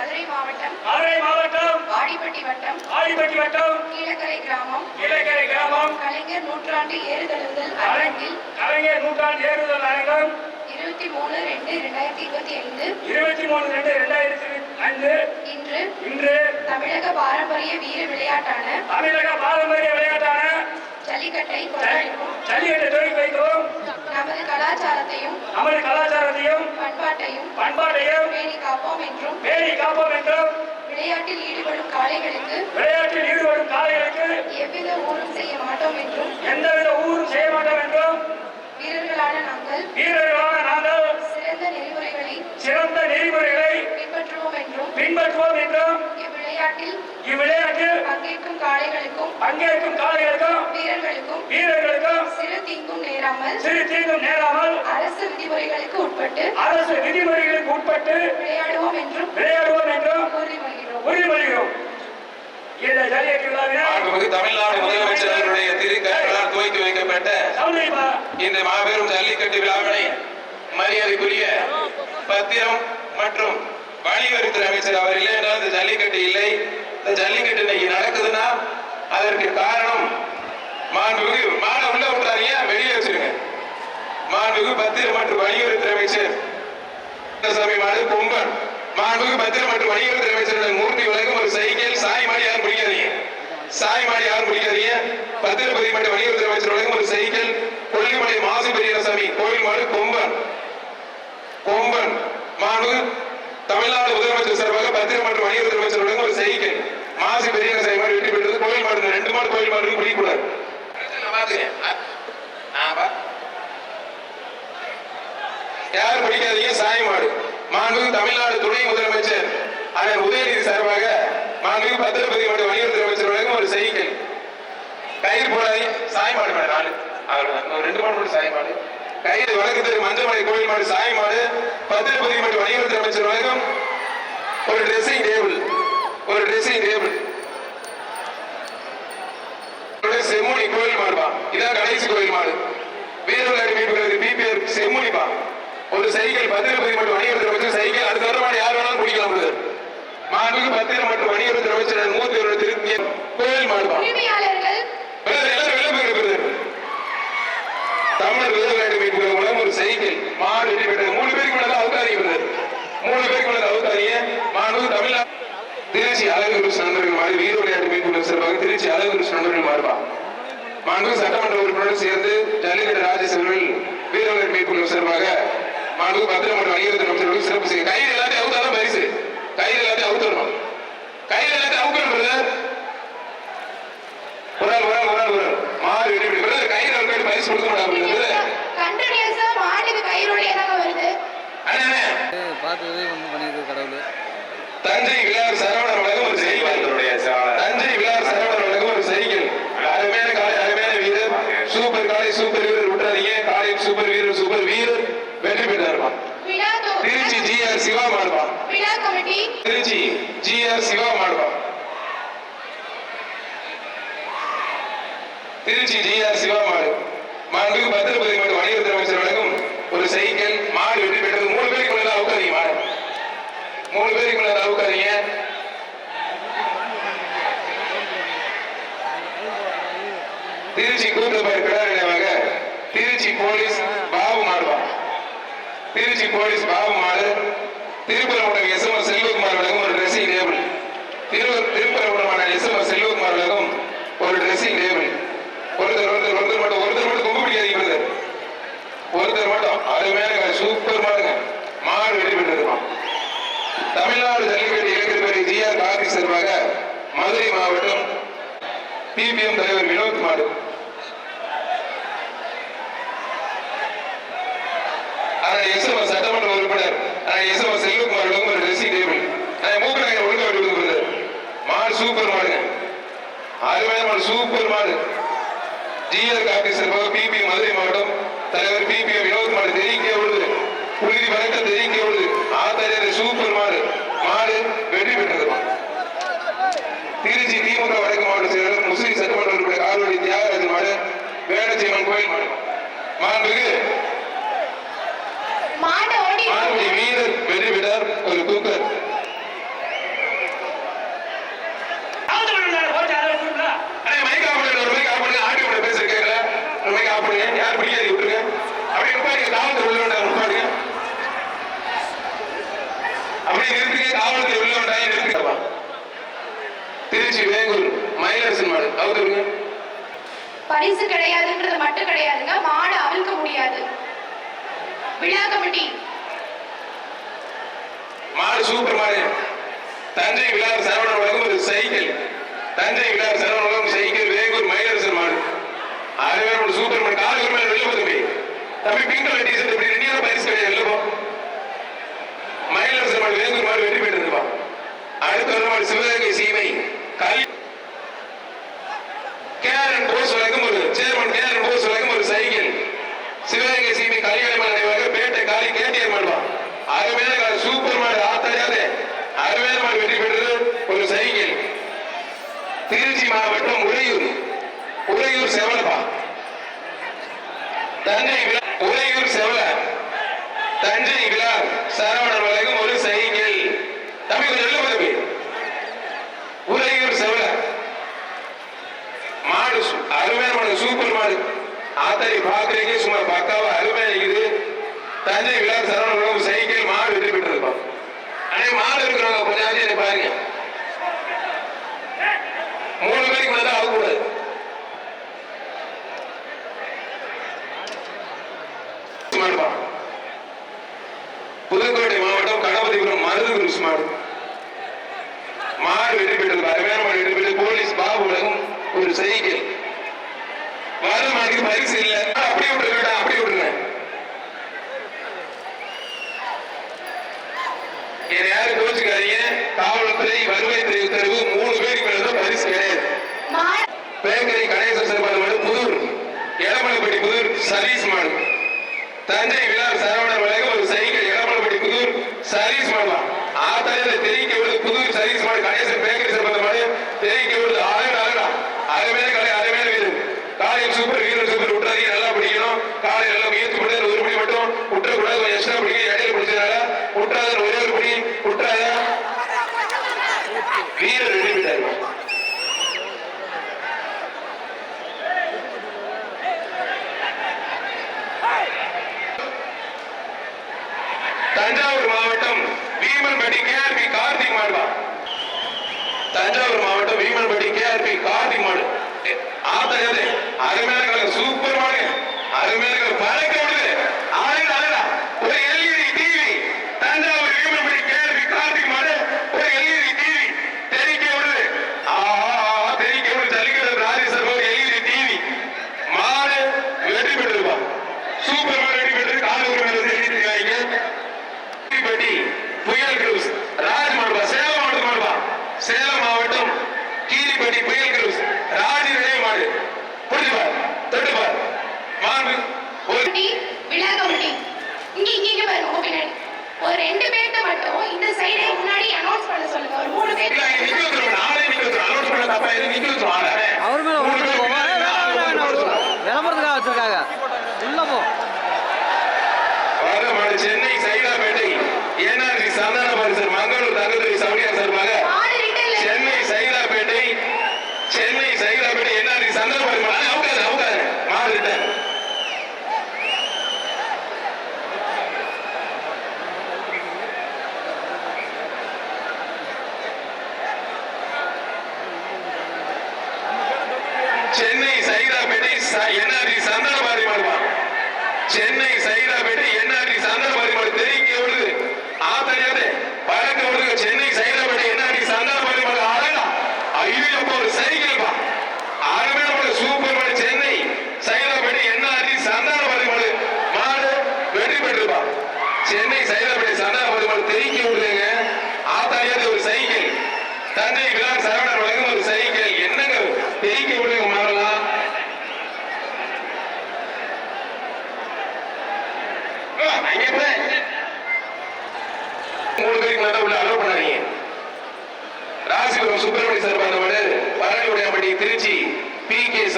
மதுரை மாவட்டம் மதுரை மாவட்டம் ஆடிப்பட்டி வட்டம் ஆடிப்பட்டி வட்டம் கீழக்கரை கிராமம் கீழக்கரை கிராமம் கலைஞர் நூற்றாண்டு ஏறுதழுதல் கலை- அரங்கில் கலைஞர் நூற்றாண்டு ஏறுதல் அரங்கம் இருபத்தி மூணு ரெண்டு ரெண்டாயிரத்தி இருபத்தி ஐந்து இருபத்தி மூணு ரெண்டு ரெண்டாயிரத்தி ஐந்து இன்று இன்று தமிழக பாரம்பரிய வீர விளையாட்டான தமிழக பாரம்பரிய விளையாட்டான ஜல்லிக்கட்டை ஜல்லிக்கட்டை துவக்கி வைக்கிறோம். நமது கலாச்சாரத்தையும் நமது கலாச்சாரத்தையும் பண்பாட்டையும் பண்பாட்டையும் பேணி காப்போம் என்றும் பேணி காப்போம் என்றும் விளையாட்டில் ஈடுபடும் காளைகளுக்கு விளையாட்டில் ஈடுபடும் காலைகளுக்கு எவ்வித ஊரும் செய்ய மாட்டோம் என்றும் எந்தவித ஊரும் செய்ய மாட்டோம் என்றும் வீரர்களான நாங்கள் வீரர்களான நாங்கள் சிறந்த நெறிமுறைகளை சிறந்த நெறிமுறைகளை பின்பற்றுவோம் என்றும் பின்பற்றுவோம் என்றும் இவ்விளையாட்டில் இவ்விளையாட்டில் பங்கேற்கும் காளைகளுக்கும் பங்கேற்கும் காலைகளுக்கும் வீரர்களுக்கும் வீரர்களுக்கும் சிறு தீங்கும் நேராமல் சிறு தீங்கும் நேராமல் அரசு விதிமுறைகளுக்கு உட்பட்டு அரசு விதிமுறைகளுக்கு உட்பட்டு விளையாடுவோம் என்றும் விளையாடுவோம் என்றும் உறுதிமொழிகிறோம் உறுதிமொழிகிறோம் இந்த ஜல்லிக்கட்டு விழாவினை மாண்புமிகு தமிழ்நாடு முதலமைச்சர் அவர்களுடைய திருக்கரங்களால் துவக்கி வைக்கப்பட்ட சௌந்தரியமா இந்த மாபெரும் ஜல்லிக்கட்டு விழாவினை மரியாதைக்குரிய பத்திரம் மற்றும் வணிகவரித்துறை அமைச்சர் அவர் இல்லை என்றால் இந்த ஜல்லிக்கட்டு இல்லை. இந்த ஜல்லிக்கட்டு இன்னைக்கு நடக்குதுன்னா அதற்கு காரணம் மாண்புமிகு மாட உள்ள விட்டாதீங்க வெளியே வச்சிருங்க. மாண்புமிகு பத்திர மற்றும் வணிகவரித்துறை அமைச்சர். சாமி மாடு கொம்பன் மாண்புமிகு பத்திர மற்றும் வணிகவரித்துறை அமைச்சருடைய மூர்த்தி விலகும் ஒரு சைக்கிள். சாய் மாடி யாரும் பிடிக்காதீங்க. சாய் மாடி யாரும் பிடிக்காதீங்க. பத்திரபதி மற்றும் வணிகவரித்துறை அமைச்சர் விலகும் ஒரு சைக்கிள். கொல்லிமலை மாசு பெரியசாமி கோயில் மாடு கொம்பன் கொம்பன் மாண்புமிகு தமிழ்நாடு முதலமைச்சர் சார்பாக பத்திரம் மற்றும் வணிகத்துறை அமைச்சர் ஒரு செய்கை. மாசி பெரிய செய்ய மாதிரி வெற்றி பெற்றது. கோயில் மாடு ரெண்டு மாடு கோயில் மாடு பிடிக்கூடாது யாரும் பிடிக்காதீங்க? சாய் மாடு. தமிழ்நாடு துணை முதலமைச்சர் அதன் உதயநிதி சார்பாக மாண்பு பத்திரப்பதி மற்றும் வணிகத்துறை அமைச்சர் வழங்கும் ஒரு செய்கை. கயிறு போடாதீங்க. சாய் மாடு மேடம் நாலு. அவர் ரெண்டு மாடு மட்டும் சாய் மாடு. கயிறு வழக்கத்திற்கு மஞ்சமலை கோயில் மாடு சாய் மாடு பத்திரப்பதி மற்றும் வணிகத்துறை அமைச்சர் வழங்கும் ஒரு ட்ரெஸ்ஸிங் டேபிள் ஒரு ட்ரெஸ்ஸிங் டேபிள் செம்முனி கோயில் மாடுபா இதான் கடைசி கோயில் மாடு. வீரவிளையாட்டு மீட்புகளுக்கு பிபிஆர் செம்முனிப்பா ஒரு சைக்கிள் பத்திரப்பதி மற்றும் வணிகத்துறை அமைச்சர் சைக்கிள். அடுத்த வர மாடு யார் வேணாலும் பிடிக்கலாம். மாண்புமிகு பத்திரம் மற்றும் வணிகத்துறை அமைச்சர் திருத்திய கோயில் மாடுபா தமிழர் வீரவிளையாட்டு மீட்புகள் உலகம் ஒரு சைக்கிள் மாடு வெற்றி பெற்றது. மூணு பேருக்கு மேல அவுக்காதீங்க brother. மூணு பேருக்கு மேல அவுக்காதீங்க மாண்புமிகு தமிழ்நாடு. திருச்சி அழகுருஷ் நண்பர்கள் மாடு வீர விளையாட்டு மீட்புகள் சிறப்பாக திருச்சி அழகுருஷ் நண்பர்கள் மாறுபா மாண்பு சட்டமன்ற உறுப்பினருடன் சேர்ந்து ஜல்லிக்கட்டு ராஜேஸ்வரர்கள் வீர விளையாட்டு மீட்புகள் சிறப்பாக மாண்பு பத்திரமன்ற மற்றும் அமைச்சர்களுக்கு சிறப்பு செய்ய கையில் எல்லாத்தையும் அவுத்தாதான் பரிசு கையில் எல்லாத்தையும் அவுத்தரணும் கையில் எல்லாத்தையும் அவுக்கணும் பிரதர் ஒரு ஆள் ஒரு ஆள் ஒரு ஆள் ஒரு ஆள் மாறு வெடி வெடி பிரதர் கையில் ஒரு பரிசு கொடுக்க மாட்டாங்க கண்டினியூஸா மாட்டுக்கு கயிறுடைய தாங்க வருது அண்ணே அண்ணே பார்த்து உதவி ஒன்று பண்ணியிருக்கு கடவுள் தஞ்சை விழார் சரவணர் வழங்கும் ஒரு சைக்கிள் தஞ்சை விழார் சரவணர் வழங்கும் ஒரு சைக்கிள் அருமையான காலை அருமையான வீரர் சூப்பர் காலை சூப்பர் வீரர் விட்டுறாதீங்க காலையும் சூப்பர் வீரர் சூப்பர் வீரர் வெற்றி பெற்றாருமா விழா தொ- திருச்சி ஜிஆர் சிவா மாடுவா விழா கமிட்டி திருச்சி ஜிஆர் சிவா ಮಾಡುವ திருச்சி ஜிஆர் சிவா மாடு. மாண்புக்கு பத்திரப்பதி மற்றும் வணிகத்துறை அமைச்சர் வழங்கும் ஒரு சைக்கிள் மாடு வெற்றி பெற்றது. மூணு பேருக்கு உள்ளதா அவுக்காதீங்க மாடு. மூணு பேருக்கு உள்ளதா அவுக்காதீங்க திருச்சி கூட்டப்பேர் கிடார் நினைவாக திருச்சி போலீஸ் பாபு மாடுவா. திருச்சி போலீஸ் பாபு மாடு. திருப்பரங்குன்றம் எஸ் எம் செல்வகுமார் வழங்கும் ஒரு ட்ரெஸ்ஸிங் டேபிள் திருவர் திருப்பரங்குன்றமான எஸ் எம் ஒரு ட்ரெஸ்ஸிங் டேபிள் ஒருத்தர் ஒருத்தர் ஒருத்தர் மட்டும் ஒருத்தர் மட்டும் கொம்பு பிடிக்காதீங்க brother. ஒருத்தர் மட்டும் அருமையாக சூப்பர் மாடுங்க. மாடு வெற்றி பெற்றிருமா தமிழ்நாடு ஜல்லிக்கட்டு இளைஞர் பேரை ஜி ஆர் கார்த்திக் சார்பாக மதுரை மாவட்டம் பிபிஎம் தலைவர் வினோத் மாடு. ஆனால் எஸ்எம் சட்டமன்ற உறுப்பினர் எஸ்எம் செல்வகுமார் வழங்கும் ஒரு ட்ரெஸ்ஸிங் டேபிள் மூக்கு நகர் ஒழுங்கு விட்டு கொடுக்குறது மாடு சூப்பர் மாடுங்க அருமையான மாடு சூப்பர் மாடு. ஜிஆர் கார்த்திக் சார்பாக பிபி மதுரை மாவட்டம். தலைவர் பிபிஎம் வினோத் மாடு தெரிவிக்க விடுது புழுதி பறக்க தெரிவிக்க விடுது ஆத்தாரியர் சூப்பர் மாடு. மாடு வெற்றி பெற்றது திருச்சி திமுக வடக்கு மாவட்ட செயலர் முஸ்லிம் சட்டமன்ற உறுப்பினர் கால்வடி தியாகராஜன் மாடு வேடச்சேமன் கோயில் மாடு. மாண்புக்கு மாண்புடி வீரர் வெற்றி பெற்றார் ஒரு குக்கர் திருச்சி வேங்கூர் மயிலரசன் மாடு. அவுத்துருங்க பரிசு கிடையாதுன்றது மட்டும் கிடையாதுங்க. மாடு அவிழ்க்க முடியாது. விழா கமிட்டி. மாடு சூப்பர் மாடு. தஞ்சை விழா சரவணன் வழங்கும் ஒரு சைக்கிள். தஞ்சை விழார் சரவணன் வழங்கும் சைக்கிள் வேகூர் மயிலரசன் மாடு. ஆறு பேர் ஒரு சூப்பர் மாடு. கால் மேல வெளில போதுமே தம்பி தம்பி பிங்க் கலர் டீசர்ட் இப்படி ரெண்டு பரிசு கிடையாது வெளில போ. மயிலரசன் மாடு வேகூர் மாடு வெற்றி பெற்றிருப்பான் அடுத்த ஒரு மாடு சிவகங்கை சீமை. கல் கேரன் போஸ் வழங்கும் ஒரு சேர்மன் கேரன் போஸ் வழங்கும் ஒரு சைக்கிள் சிவகங்கை சீமை கல்யாண நினைவாக பேட்டை காலி கேட்டியர் மாடுவா அருமையான கால சூப்பர் மாடு ஆத்தாரியாதே அருமையான மாடு வெற்றி பெற்றது ஒரு சைக்கிள் திருச்சி உறையூர். உறையூர் செவலப்பா. தஞ்சை உறையூர் செவல. தஞ்சை விழா சரவணன் வழங்கும் ஒரு சைக்கிள் தம்பி கொஞ்சம் நல்ல உதவி உறையூர் செவல. மாடு அருமையான மாடு சூப்பர் மாடு. ஆத்தாரி பாக்குறீங்க சுமார் பக்காவா அருமையா இருக்குது தஞ்சை விழா சரவண வழங்கும் சைக்கிள் மாடு வெற்றி பெற்றிருப்பான் அண்ணே மாடு இருக்கிறவங்க கொஞ்சம் பாருங்க மூணு பேருக்கு மேல ஆகக்கூடாது மாடுப்பா. புதுக்கோட்டை மாவட்டம் கணபதிபுரம் மருது குருஸ் மாடு. மாடு வெற்றி பெற்றது. அருமையான மாடு வெற்றி பெற்றது. போலீஸ் பாபு உலகம் ஒரு சைக்கிள் வர மாட்டுக்கு பரிசு இல்ல. அப்படியே விட்டுருக்கா அப்படியே விட்டுருங்க என்ன யாரும் கோச்சுக்காதீங்க. காவல்துறை வருவாய்த்துறை உத்தரவு மூணு பேருக்கு மேலதான் பரிசு கிடையாது. மாடு பேக்கரி கணேசன் சார்பாக மாடு புதூர். எடமலைப்பட்டி புதூர் சதீஷ் மாடு. தஞ்சை விழா சரவணர் வழங்க ஒரு சைக்கிள் எடமலை ஆத்தாயில தெரிவிக்க விடுது சர்வீஸ் மாடு கணேசன் பேக்கரி சார்பாக மாடு தெரிவிக்க விடுது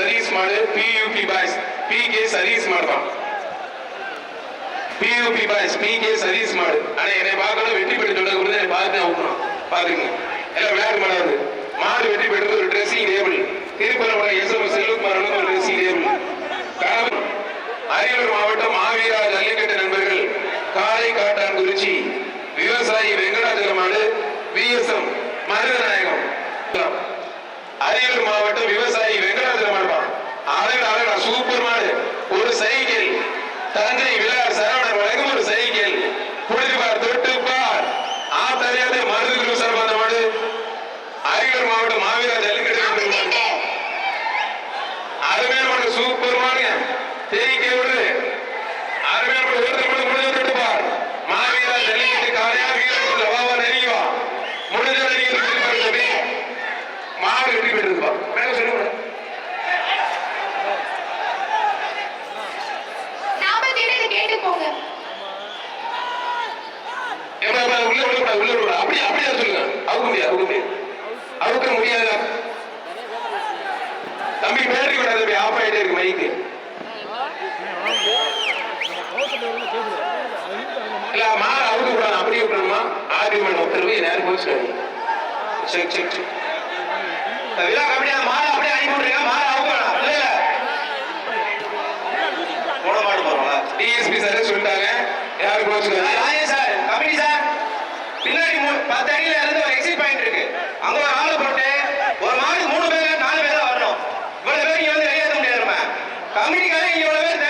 பி கே சதீஷ் மாடு பியூபி பாய்ஸ் பி கே சதீஷ் மாடு தான் பியூபி பாய்ஸ் பி கே சதீஷ் மாடு. ஆனா என்னை பார்க்கணும் வெற்றி பெற்று சொல்ல கூட என்னை பார்த்து அவுக்கணும் பாத்துங்க எல்லாம் விளையாட்டு மாடாது மாடு வெற்றி பெற்றது ஒரு ட்ரெஸ்ஸிங் டேபிள் திருப்பரங்குறை எஸ் எம் செல்வகுமார் ஒரு ட்ரெஸ்ஸிங் டேபிள் கணவன் அரியலூர் மாவட்டம் ஆவியா ஜல்லிக்கட்டு நண்பர்கள். காலை காட்டான்குறிச்சி விவசாயி வெங்கடாச்சலமாடு எம் மருதநாயகம். அரியலூர் மாவட்டம் விவசாயி வெங்கடாஜலமன் ஆளுநர் சூப்பர் மாடு ஒரு சைக்கிள் தந்தை விலை முடியாத? தம்பி பேருக்கு விடாது தம்பி ஆஃப் ஆயிட்டே இருக்கு மைக்கு இல்ல மாற அவுத்து விடாது அப்படியே விடணுமா ஆர்குமெண்ட் உத்தரவு நேரம் போய் சொல்லி செக் செக் செக் விழா கம்பெனி அந்த மாலை அப்படியே அனுப்பி போட மாட்டு டிஎஸ்பி சாரே சொல்லிட்டாங்க. யாரும் போய் சொல்லுங்க? சார் பின்னாடி பத்து அடியில இருந்து ஒரு எக்ஸிட் பாயிண்ட் இருக்கு. அங்க ஒரு ஆளு போட்டு ஒரு மாடு மூணு பேர் நாலு பேர் தான் வரணும். இவ்வளவு பேர் இங்க வந்து வெளியேற்ற முடியாது நம்ம. கமிட்டிக்காரன் இவ்வளவு பேர்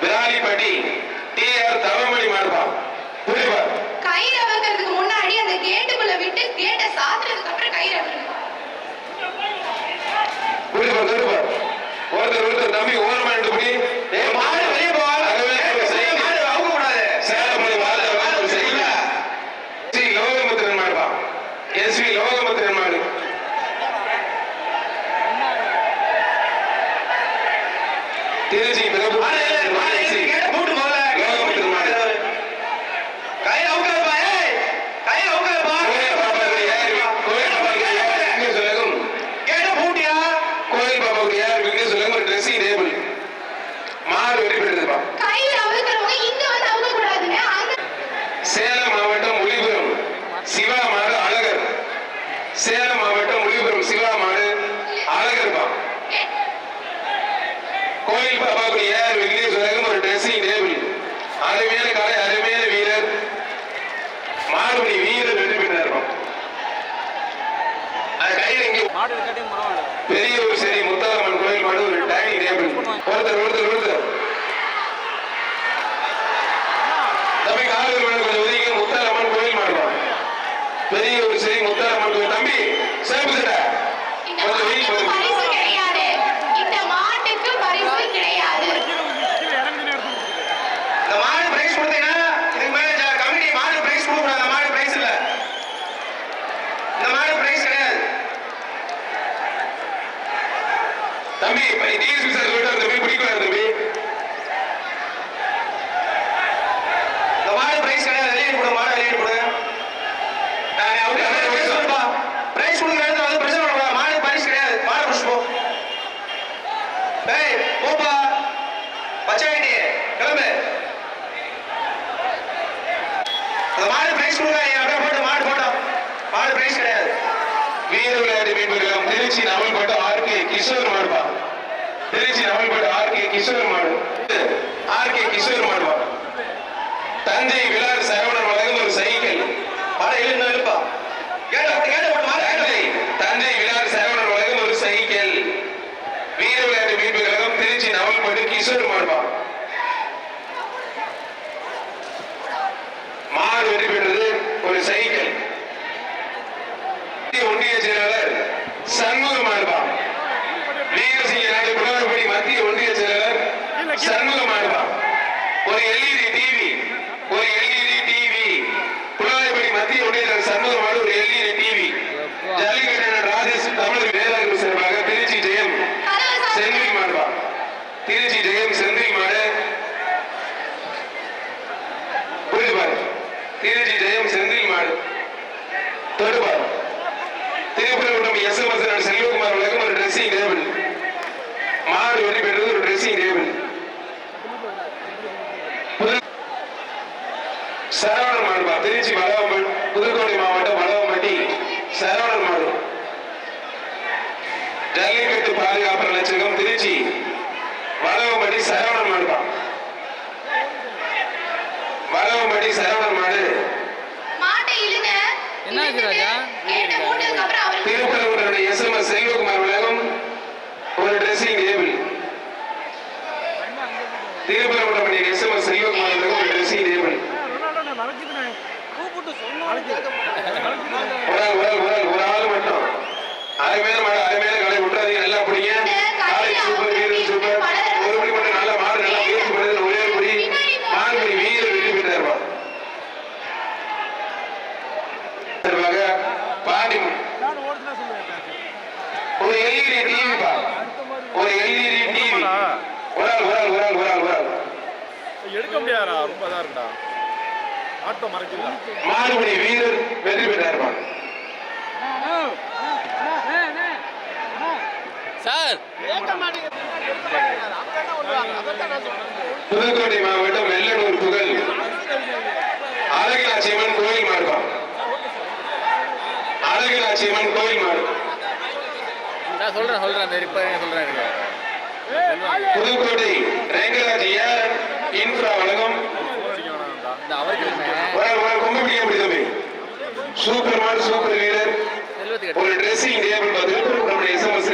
விராலிப்பட்டி டி ஆர் தவமணி மாடுபான் புரியுமா கயிறு அவுக்கிறதுக்கு முன்னாடி அந்த கேட்டுக்குள்ள விட்டு கேட்டை சாத்துறதுக்கு அப்புறம் கயிறு அவுக்கணும் புரியுமா ஒருத்தர் ஒருத்தர் தம்பி ஓரமா ஏ மாடு தம்பி சேப்பு சட்டை இந்த கொஞ்சம் ஒதுக்கி மாட்டுக்கு பாருங்க பரிசு கிடையாது இந்த மாட்டுக்கு பரிசு கிடையாது இந்த மாடு பிரைஸ் கொடுத்தீங்கன்னா இதுக்கு மேல கமிட்டி மாடு பிரைஸ் கொடுக்க கூடாது அந்த மாடு பிரைஸ் இல்ல இந்த மாடு பிரைஸ் கிடையாது தம்பி டிஎஸ்பி சார் சொல்லிட்டு தம்பி பிடிக்கூடாது தம்பி இந்த மாடு பிரைஸ் கிடையாது வெளியே கொடு மாடு வெளியே கொடு நான் அவங்க பிரைஸ் கொடுப்பா பிரைஸ் கொடுக்குற இடத்துல வந்து பிரச்சனை பண்ணக்கூடாது மாடு பரிசு கிடையாது மாடு பிடிச்சு போ டேய் போப்பா பச்சாயிட்டி கிளம்பு அந்த மாடு பிரைஸ் கொடுங்க அப்படியே போட்டு மாடு போட்டோம் மாடு பிரைஸ் கிடையாது வீர விளையாட்டு மீன்பகம் திருச்சி நவல்பட்டு ஆர் கே கிஷோர் மாடுப்பா திருச்சி நவல்பட்டு ஆர் கே கிஷோர் மாடு ஆர் கே கிஷோர் மாடுவா தஞ்சை விழார் சரவணன் வழங்கும் ஒரு சைக்கிள். மாடு இழுந்து இழுப்பா கேட்ட போட்டு தஞ்சை விழார் சரவணன் வழங்கும் ஒரு சைக்கிள். வீர விளையாட்டு மீட்பு கழகம் திருச்சி நவல்பட்டு கிஷோர் மாடுப்பா திருப்பூர் செல்வகுமார் உலகம் ஒரு ட்ரெஸ்ஸிங் டேபிள் மாடு வெற்றி பெற்றது ஒரு ட்ரெஸ்ஸிங் டேபிள் சரவணன் மாடுபா திருச்சி வளவம்பட் புதுக்கோட்டை மாவட்டம் வளவம்பட்டி சரவணன் மாடு. ஜல்லிக்கட்டு பாதுகாப்பு லட்சகம் திருச்சி. வளவம்பட்டி சரவணன் மாடுபா வளவம்பட்டி சரவணன் மாடு மாட்டை இழுங்க என்ன ஆச்சு இழுத்துட்டு ராஜா? கேட்ட மூட்டதுக்கு அப்புறம் அவருக்கு Thiruparankundram S M S Selvakumar உலகம் ஒரு dressing table Thiruparankundram S M S Selvakumar உலகம் ஒரு ட்ரெஸ்ஸிங் டேபிள் ஆள் ஒரு ஆள் ஒரு ஆள் ஒரு ஆள் மட்டும். அரை மேல மாடு அரை மேல கடை விட்டுறாதீங்க. நல்லா பிடிங்க. காலை சூப்பர் வீரர் சூப்பர். ஒரு மணி மட்டும் நல்ல மாடு நல்லா முயற்சி பண்ணுறது ஒரே ஒரு குடி மாடுபடி வீரர் வெற்றி பெற்றாருப்பா சார்பாக பாண்டி ஒரு எல்இடி டிவி பா ஒரு எல்இடி டிவி ஒரு ஆள் ஒரு ஆள் ஒரு ஆள் ஒரு ஆள் ஒரு ஆள் எடுக்க முடியாதா ரொம்ப இதா இருக்குடா. ஆட்டோ மறைக்கல. மாடுபடி வீரர் வெற்றி பெற்றாருப்பா சார். புதுக்கோட்டை மாவட்டம் வெள்ளனூர் புகழ். அழகினாச்சியம்மன் கோயில் மாடுபா. அழகினாச்சியம்மன் கோயில் மாடு. நான் சொல்றேன் சொல்றேன் சொல்றேன் எனக்கு. புதுக்கோட்டை ரேங்கராஜ் ஏஆர் இன்று வணக்கம் ரொம்ப பிடிக்க முடியுது சூப்பர் மான் சூப்பர் வீரர். ஒரு ட்ரெஸ்ஸிங் டேபிள் பார்த்து நம்முடைய எஸ்எம்எஸ்